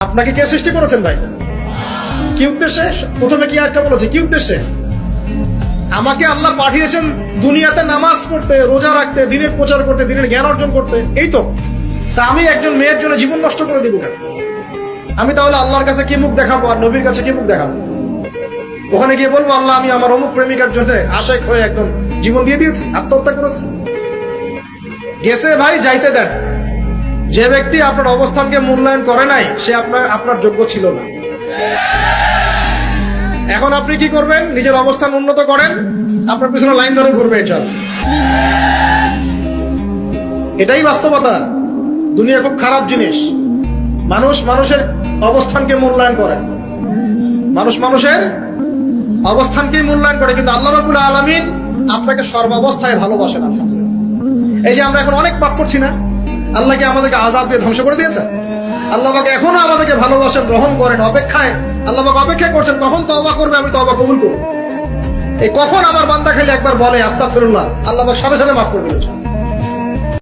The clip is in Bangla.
আপনাকে কে সৃষ্টি করেছেন ভাই? কি উদ্দেশ্যে? প্রথমে কি একটা বলেছে কি উদ্দেশ্যে? আমাকে আল্লাহ পাঠিয়েছেন দুনিয়াতে নামাজ পড়তে, রোজা রাখতে, দিনের প্রচার করতে, দিনের জ্ঞান অর্জন করতে। এই তো। তা আমি একজন মেয়ের জন্য জীবন নষ্ট করে দিব কেন? আমি তাহলে আল্লাহর কাছে কি মুখ দেখাবো আর নবীর কাছে কি মুখ দেখাবো? ওখানে গিয়ে বলব, আল্লাহ, আমি আমার অমুক প্রেমিকার জন্য আশেক হয়ে একদম জীবন দিয়ে দিয়েছি, আত্মহত্যা করেছি। গেছে ভাই, যাইতে দেন। যে ব্যক্তি আপনার অবস্থানকে মূল্যায়ন করে নাই, সে আপনার আপনার যোগ্য ছিল না। এখন আপনি কি করবেন? নিজের অবস্থান উন্নত করেন, আপনার পিছনে লাইন ধরে ঘুরবে, চল। এটাই বাস্তবতা। দুনিয়া খুব খারাপ জিনিস। মানুষ মানুষের অবস্থানকে মূল্যায়ন করে। মানুষ মানুষের অবস্থানকেই মূল্যায়ন করে, কিন্তু আল্লাহ রবুল আলমিন আপনাকে সর্বাবস্থায় ভালোবাসেন, আলহামদুলিল্লাহ। এই যে আমরা এখন অনেক পাপ করছি না? আল্লাহকে আমাদেরকে আজাদ দিয়ে ধ্বংস করে দিয়েছে? আল্লাহ পাকে এখনও আমাদেরকে ভালোবাসেন, গ্রহণ করেন, অপেক্ষায়। আল্লাহ পাক অপেক্ষা করছেন, কখন তবা করবে আমি তবা কবুল করব। এই কখন আমার বান্দা খালি একবার বলে, আস্তাগফিরুল্লাহ, আল্লাহ পাক সাথে সাথে মাফ করে দিয়েছেন।